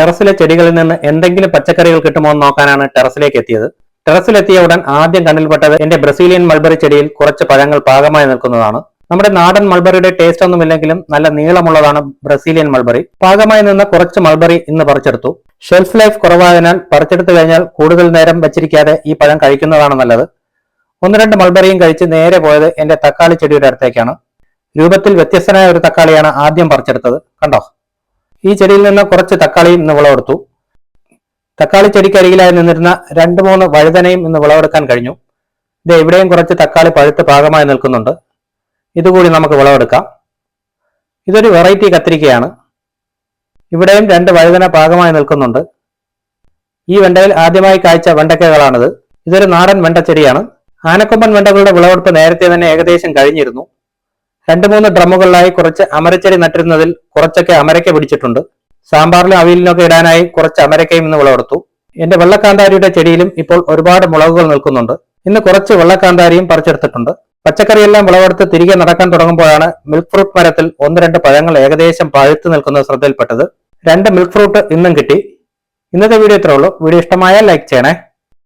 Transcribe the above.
ടെറസിലെ ചെടികളിൽ നിന്ന് എന്തെങ്കിലും പച്ചക്കറികൾ കിട്ടുമോ എന്ന് നോക്കാനാണ് ടെറസിലേക്ക് എത്തിയത്. ടെറസിലെത്തിയ ഉടൻ ആദ്യം കണ്ണിൽപ്പെട്ടത് എന്റെ ബ്രസീലിയൻ മൾബറി ചെടിയിൽ കുറച്ച് പഴങ്ങൾ പാകമായി നിൽക്കുന്നതാണ്. നമ്മുടെ നാടൻ മൾബറിയുടെ ടേസ്റ്റ് ഒന്നുമില്ലെങ്കിലും നല്ല നീളമുള്ളതാണ് ബ്രസീലിയൻ മൾബറി. പാകമായി നിന്ന കുറച്ച് മൾബറി ഇന്ന് പറിച്ചെടുത്തു. ഷെൽഫ് ലൈഫ് കുറവായതിനാൽ പറിച്ചെടുത്തു കഴിഞ്ഞാൽ കൂടുതൽ നേരം വെച്ചിരിക്കാതെ ഈ പഴം കഴിക്കുന്നതാണ് നല്ലത്. ഒന്ന് രണ്ട് മൾബറിയും കഴിച്ച് നേരെ പോയത് എന്റെ തക്കാളി ചെടിയുടെ അടുത്തേക്കാണ്. രൂപത്തിൽ വ്യത്യസ്തനായ ഒരു തക്കാളിയാണ് ആദ്യം പറിച്ചെടുത്തത്. കണ്ടോ? ഈ ചെടിയിൽ നിന്ന് കുറച്ച് തക്കാളിയും ഇന്ന് വിളവെടുത്തു. തക്കാളി ചെടിക്കരികിലായി നിന്നിരുന്ന രണ്ട് മൂന്ന് വഴുതനയും ഇന്ന് വിളവെടുക്കാൻ കഴിഞ്ഞു. ഇത് എവിടെയും കുറച്ച് തക്കാളി പഴുത്ത് പാകമായി നിൽക്കുന്നുണ്ട്. ഇതുകൂടി നമുക്ക് വിളവെടുക്കാം. ഇതൊരു വെറൈറ്റി കത്തിരിക്കയാണ്. ഇവിടെയും രണ്ട് വഴുതന പാകമായി നിൽക്കുന്നുണ്ട്. ഈ വെണ്ടയിൽ ആദ്യമായി കായ്ച്ച വെണ്ടക്കകളാണിത്. ഇതൊരു നാടൻ വെണ്ടച്ചെടിയാണ്. ആനക്കൊമ്പൻ വെണ്ടകളുടെ വിളവെടുപ്പ് നേരത്തെ തന്നെ ഏകദേശം കഴിഞ്ഞിരുന്നു. രണ്ട് മൂന്ന് ഡ്രമ്മുകളിലായി കുറച്ച് അമരച്ചെടി നട്ടിരുന്നതിൽ കുറച്ചൊക്കെ അമരക്ക പിടിച്ചിട്ടുണ്ട്. സാമ്പാറിലും അവിയലിനൊക്കെ ഇടാനായി കുറച്ച് അമരക്കയും ഇന്ന് വിളവെടുത്തു. എന്റെ വെള്ളക്കാന്താരിയുടെ ചെടിയിലും ഇപ്പോൾ ഒരുപാട് മുളകുകൾ നിൽക്കുന്നുണ്ട്. ഇന്ന് കുറച്ച് വെള്ളക്കാന്താരിയും പറിച്ചെടുത്തിട്ടുണ്ട്. പച്ചക്കറിയെല്ലാം വിളവെടുത്ത് തിരികെ നടക്കാൻ തുടങ്ങുമ്പോഴാണ് മിൽക്ക് ഫ്രൂട്ട് മരത്തിൽ ഒന്ന് രണ്ട് പഴങ്ങൾ ഏകദേശം പഴുത്തു നിൽക്കുന്നത് ശ്രദ്ധയിൽപ്പെട്ടത്. രണ്ട് മിൽക്ക് ഫ്രൂട്ട് ഇന്നും കിട്ടി. ഇന്നത്തെ വീഡിയോ ഇത്രേ ഉള്ളൂ. വീഡിയോ ഇഷ്ടമായാൽ ലൈക്ക് ചെയ്യണേ.